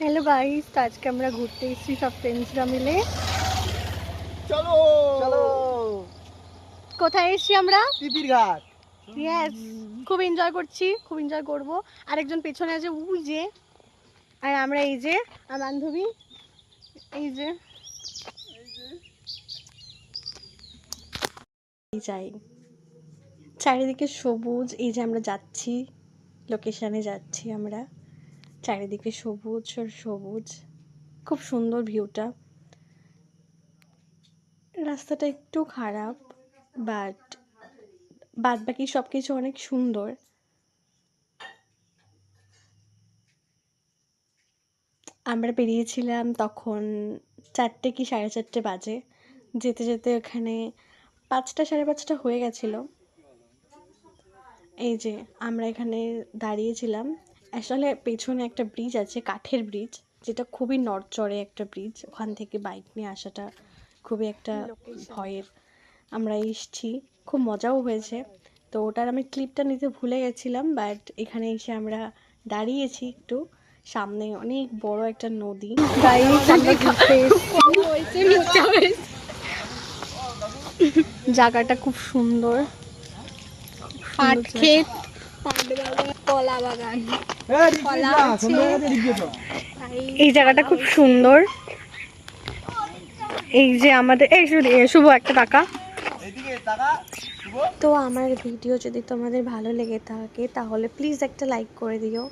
Hello guys তো আজকে আমরা ঘুরতে এসেছি সব ফ্রেন্ডসরা মিলে। চলো! চলো! কোথায় এসেছি আমরা? পিপির ঘাট। ইয়েস খুব এনজয় করছি খুব এনজয় করব। আরেকজন পেছনে আছে উই যে। আর আমরা এই যে আমার বান্ধবী এই যে। এই যাই চারিদিকে সবুজ এই যে আমরা যাচ্ছি লোকেশনে যাচ্ছি আমরা। চারিদিকে সবুজ আর সবুজ। খুব সুন্দর ভিউটা রাস্তাটা একটু খারাপ বাট বাদ বাকি সব কিছু অনেক সুন্দর। আমরা বেরিয়েছিলাম তখন চারটে কি সাড়ে চারটে বাজে। যেতে যেতে ওখানে পাঁচটা সাড়ে পাঁচটা হয়ে গেছিল। এই যে আমরা এখানে দাঁড়িয়েছিলাম। আসলে পেছনে একটা ব্রিজ আছে কাঠের ব্রিজ যেটা খুবই নড়চড়ে একটা ব্রিজ ওখান থেকে বাইক নিয়ে আসাটা খুবই একটা ভয়ের। আমরা এসছি খুব মজাও হয়েছে। তো ওটার আমি ক্লিপটা নিতে ভুলে গেছিলাম বাট এখানে এসে আমরা দাঁড়িয়েছি একটু। সামনে অনেক বড় একটা নদী। জায়গাটা খুব সুন্দর। পাট ক্ষেত কলা বাগান। এই জায়গাটা খুব সুন্দর। এই যে আমাদের এই শুভ একটা টাকা। তো আমার ভিডিও যদি তোমাদের ভালো লেগে থাকে, তাহলে প্লিজ একটা লাইক করে দিও।